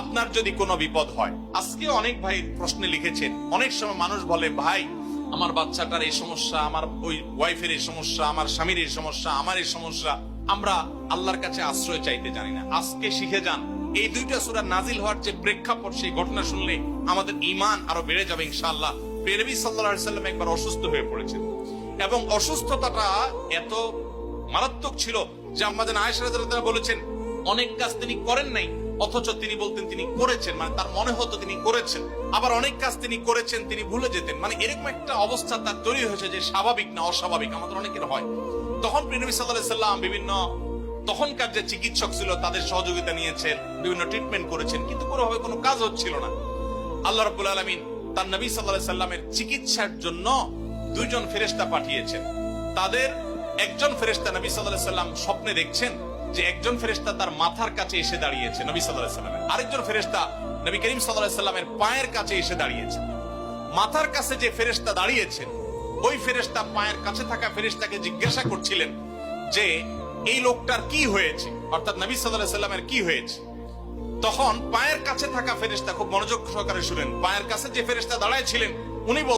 আপনার যদি কোনো বিপদ হয়, আজকে অনেক ভাই প্রশ্নে লিখেছেন, অনেক সময় মানুষ বলে, ভাই, আমার বাচ্চাটার এই সমস্যা, আমার ওই ওয়াইফের এই সমস্যা, আমার স্বামীর এই সমস্যা, আমার এই সমস্যা, আমরা আল্লাহর কাছে আশ্রয় চাইতে জানি না। আজকে শিখে যান, এই দুইটা সুরা নাজিল হওয়ার যে প্রেক্ষাপট, সেই ঘটনা শুনলে আমাদের ইমান আরও বেড়ে যাবে ইনশাআল্লাহ। পেরবি সাল্লাহ সাল্লাম একবার অসুস্থ হয়ে পড়েছেন এবং অসুস্থতাটা এত মারাত্মক ছিল যে আমাদের রাদিয়াল্লাহু বলেছেন, অনেক কাজ তিনি করেন নাই অথচ তিনি বলতেন তিনি করেছেন মানে তার মনে হতো তিনি করেছেন। আবার অনেক কাজ তিনি করেছেন, তিনি ভুলে যেতেন। মানে এরকম একটা অবস্থা তার তৈরি হয়েছে যে স্বাভাবিক না অস্বাভাবিক, আমাদের অনেকের হয়। তখন প্রিনবী সাল্লাহ সাল্লাম বিভিন্ন তখনকার যে চিকিৎসক ছিল, তাদের সহযোগিতা নিয়েছেন, বিভিন্ন ট্রিটমেন্ট করেছেন, কিন্তু কোনোভাবে কোনো কাজ হচ্ছিল না। আল্লাহ রাব্বুল আলামিন তার নবী সাল্লাল্লাহু সাল্লামের চিকিৎসার জন্য দুইজন ফেরেশতা পাঠিয়েছেন। তাদের একজন ফেরেস্তা নবী সাল্লাল্লাহু সাল্লাম স্বপ্নে দেখছেন যে একজন ফেরেশতা তার মাথার কাছে এসে দাঁড়িয়েছে, নবী সাল্লাল্লাহু সাল্লামের। আরেকজন ফেরেশতা নবী করিম সাল্লাল্লাহু সাল্লামের পায়ের কাছে এসে দাঁড়িয়েছে। মাথার কাছে যে ফেরেশতা দাঁড়িয়েছেন, ওই ফেরেশতা পায়ের কাছে থাকা ফেরেশতাকে জিজ্ঞাসা করছিলেন যে, এই লোকটার কি হয়েছে? অর্থাৎ নবী সাল্লাল্লাহু সাল্লামের কি হয়েছে? তখন পায়ের কাছে থাকা ফেরেশতা খুব মনোযোগ সহকারে শুনেন। পায়ের কাছে যে ফেরেশতা দাঁড়ায় ছিলেন, উনি